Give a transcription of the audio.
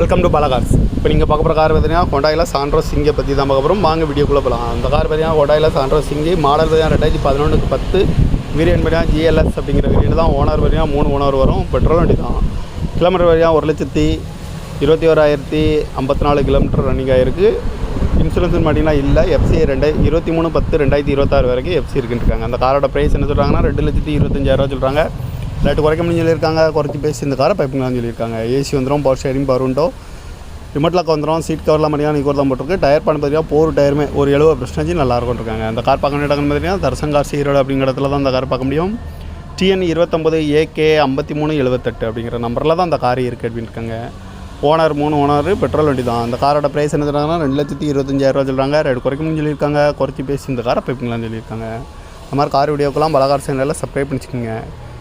Welcome to பாலகார்ஸ் இப்போ நீங்கள் பார்க்க போகிற கார் பார்த்தீங்கன்னா கொண்டாயில சாண்ட்ரோ சிங்கை பற்றி தான் பார்க்க போகிறோம் வாங்க வீடியோக்குள்ளே போகலாம் அந்த கார் பார்த்தீங்கன்னா கொண்டாயில் சாண்ட்ரோ சிங்கி மாடல் பார்த்தீங்கன்னா ரெண்டாயிரத்தி பதினொன்றுக்கு பத்து. வேரியன்ட் பார்த்தீங்கன்னா ஜிஎல்எஸ் அப்படிங்கிற வேரியன்ட் தான். ஓனர் பார்த்தீங்கன்னா மூணு ஓனர் வரும். பெட்ரோல் வண்டி தான். கிலோமீட்டர் பார்த்தீங்கன்னா ஒரு லட்சத்தி இருபத்தி ஓராயிரத்தி ஐம்பத்தி நாலு கிலோமீட்டர் ரன்னிங் ஆகிருக்கு இன்சூரன்ஸ் பார்த்தீங்கன்னா இல்லை எஃப்சி ரெண்டு இருபத்தி மூணு பத்து ரெண்டாயிரத்தி இருபத்தாறு வரைக்கும் எஃப்சி இருக்குன்னு இருக்காங்க அந்த காரோட ப்ரைஸ் என்ன சொல்கிறாங்கன்னா ரெண்டு லட்சத்தி இருபத்தஞ்சாயிரரூவா சொல்கிறாங்க ரேட்டு குறைக்க முடியும் சொல்லியிருக்காங்க. குறைச்சி பேசி இந்த காரை பைப்பிங்கலாம் சொல்லியிருக்காங்க. ஏசி வந்துடும் பவர் ஷேரிங் பவர் உண்டோ ரிமோட் லாக் வந்துடும் சீட் கவர்லாம் பார்த்தீங்கன்னா நீக்கோர் தான் போட்டிருக்கு. டயர் பண்ண பார்த்தீங்கன்னா போர் டயருமே ஒரு எழுபது பர்சன்டேஜ் நல்லா இருக்கும் இருக்காங்க. அந்த கார் பார்க்க வேண்டிய இடம்னு பார்த்தீங்கன்னா தரசங்கார் சீரோடு அப்படிங்கிற இடத்துல தான் அந்த கார் பார்க்க முடியும். டிஎன் இருபத்தொம்பது ஏகே ஐம்பத்தி மூணு எழுபத்தெட்டு அப்படிங்கிற நம்பரில் தான் அந்த கார் இருக்குது அப்படின்னு இருக்காங்க. ஓனர் மூணு ஓனர் பெட்ரோல் வண்டி தான். அந்த காரோட ப்ரைஸ் என்ன சொல்கிறாங்கன்னா ரெண்டு லட்சத்தி இருபத்தஞ்சாயிரரூவா சொல்கிறாங்க ரெண்டு குறைக்கணும்னு சொல்லியிருக்காங்க. குறைச்சி பேசி இந்த காரை பைப்புங்களான்னு சொல்லியிருக்காங்க. இந்த மாதிரி கார் வீடியோக்கெல்லாம் பலகார் சேனலில் சப்ஸ்கிரைப் பண்ணிச்சுக்கோங்க.